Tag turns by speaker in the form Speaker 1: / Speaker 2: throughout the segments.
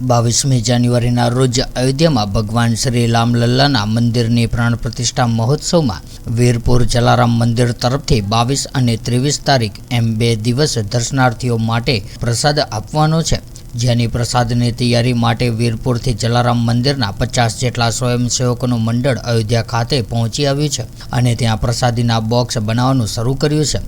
Speaker 1: બાવીસમી જાન્યુઆરીના રોજ અયોધ્યામાં ભગવાન શ્રી રામલલ્લાના મંદિરની પ્રાણ પ્રતિષ્ઠા મહોત્સવમાં વીરપુર જલારામ મંદિર તરફથી બાવીસ અને ત્રેવીસ તારીખ એમ બે દિવસ દર્શનાર્થીઓ માટે પ્રસાદ આપવાનો છે. જેની પ્રસાદની તૈયારી માટે વીરપુરથી જલારામ મંદિરના પચાસ જેટલા સ્વયંસેવકોનું મંડળ અયોધ્યા ખાતે પહોંચી આવ્યું છે અને ત્યાં પ્રસાદીના બોક્સ બનાવવાનું શરૂ કર્યું છે.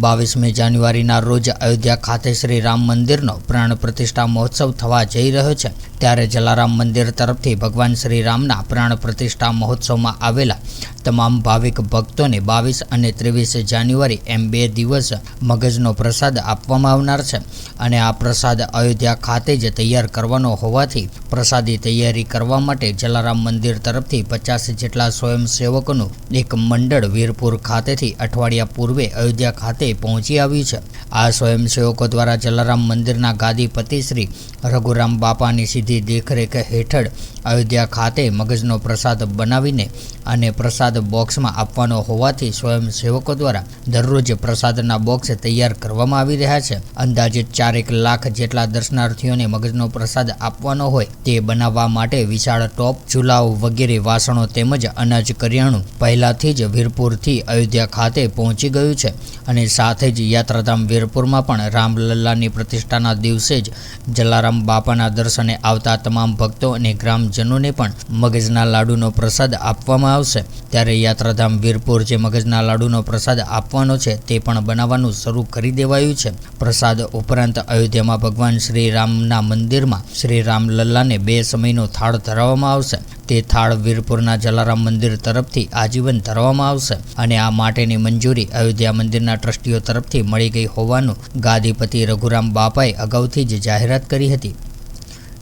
Speaker 1: બાવીસમી જાન્યુઆરીના રોજ અયોધ્યા ખાતે શ્રી રામ મંદિરનો પ્રાણ પ્રતિષ્ઠા મહોત્સવ થવા જઈ રહ્યો છે. ત્યારે જલારામ મંદિર તરફથી ભગવાન શ્રી રામના પ્રાણ પ્રતિષ્ઠા મહોત્સવમાં આવેલા તમામ ભાવિક ભક્તોને બાવીસ અને ત્રેવીસ જાન્યુઆરી એમ બે દિવસ મગજનો પ્રસાદ આપવામાં આવનાર છે. અને આ પ્રસાદ અયોધ્યા ખાતે જ તૈયાર કરવાનો હોવાથી પ્રસાદી તૈયારી કરવા માટે જલારામ મંદિર તરફથી પચાસ જેટલા સ્વયંસેવકોનું એક મંડળ વીરપુર ખાતેથી અઠવાડિયા પૂર્વે અયોધ્યા ખાતે પહોંચી આવ્યું છે. આ સ્વયંસેવકો દ્વારા જલારામ મંદિરના ગાદીપતિ શ્રી રઘુરામ બાપાની સીધી દેખરેખ હેઠળ અયોધ્યા ખાતે મગજનો પ્રસાદ બનાવીને અને પ્રસાદ બોક્સમાં આપવાનો હોવાથી સ્વયંસેવકો દ્વારા દરરોજ પ્રસાદના બોક્સ તૈયાર કરવામાં આવી રહ્યા છે. અંદાજે ચારેક લાખ જેટલા દર્શનાર્થીઓને મગજનો પ્રસાદ આપવાનો હોય તે બનાવવા માટે વિશાળ ટોપ, ચૂલાઓ વગેરે વાસણો તેમજ અનાજ કરિયાણું પહેલાથી જ વીરપુરથી અયોધ્યા ખાતે પહોંચી ગયું છે અને સાથે જ યાત્રાધામ વીરપુરમાં પણ રામલલ્લાની પ્રતિષ્ઠાના દિવસે જ જલારામ બાપાના દર્શને આવતા તમામ ભક્તો અને ગ્રામજનોને પણ મગજના લાડુનો પ્રસાદ આપવામાં આવશે. ત્યારે યાત્રાધામ વીરપુર જે મગજના લાડુનો પ્રસાદ આપવાનો છે તે પણ બનાવવાનું શરૂ કરી દેવાયું છે. પ્રસાદ ઉપરાંત અયોધ્યામાં ભગવાન શ્રી રામના મંદિરમાં શ્રી રામલલ્લાને બે સમયનો થાળ ધરાવવામાં આવશે. તે થાળ વીરપુરના જલારામ મંદિર તરફથી આજીવન ધરવામાં આવશે અને આ માટેની મંજૂરી અયોધ્યા મંદિરના ટ્રસ્ટીઓ તરફથી મળી ગઈ હોવાનું ગાદીપતિ રઘુરામ બાપાએ અગાઉથી જ જાહેરાત કરી હતી.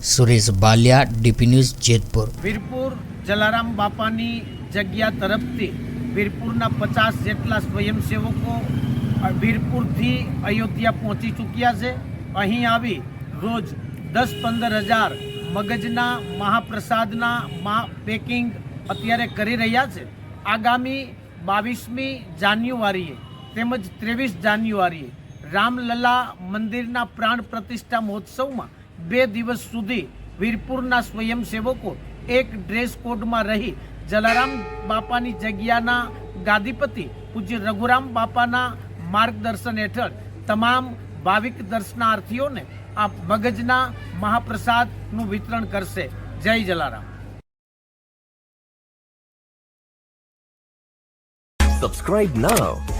Speaker 1: Suresh Baliya, DP news Jetpur.
Speaker 2: Virpur Jalaram બાપાની જગ્યા તરફથી વીરપુરના પચાસ જેટલા સ્વયંસેવકો વીરપુરથી અયોધ્યા પહોંચી ચૂક્યા છે. અહીં આવી રોજ દસ પંદર હજાર મગજના, મહાપ્રસાદના, મા પેકિંગ અત્યારે કરી રહ્યા છે. આગામી બાવીસમી જાન્યુઆરીએ તેમજ ત્રેવીસ જાન્યુઆરીએ રામલલા મંદિરના પ્રાણ પ્રતિષ્ઠા મહોત્સવમાં બે દિવસ સુધી વીરપુરના સ્વયંસેવકો એક ડ્રેસ કોડમાં રહી જલારામ બાપાની જગ્યાના ગાદીપતિ પૂજ્ય રઘુરામ બાપાના માર્ગદર્શન હેઠળ તમામ ભાવિક દર્શનાર્થીઓને આ મગજના મહાપ્રસાદનું વિતરણ કરશે. જય જલારામ.
Speaker 3: Subscribe now.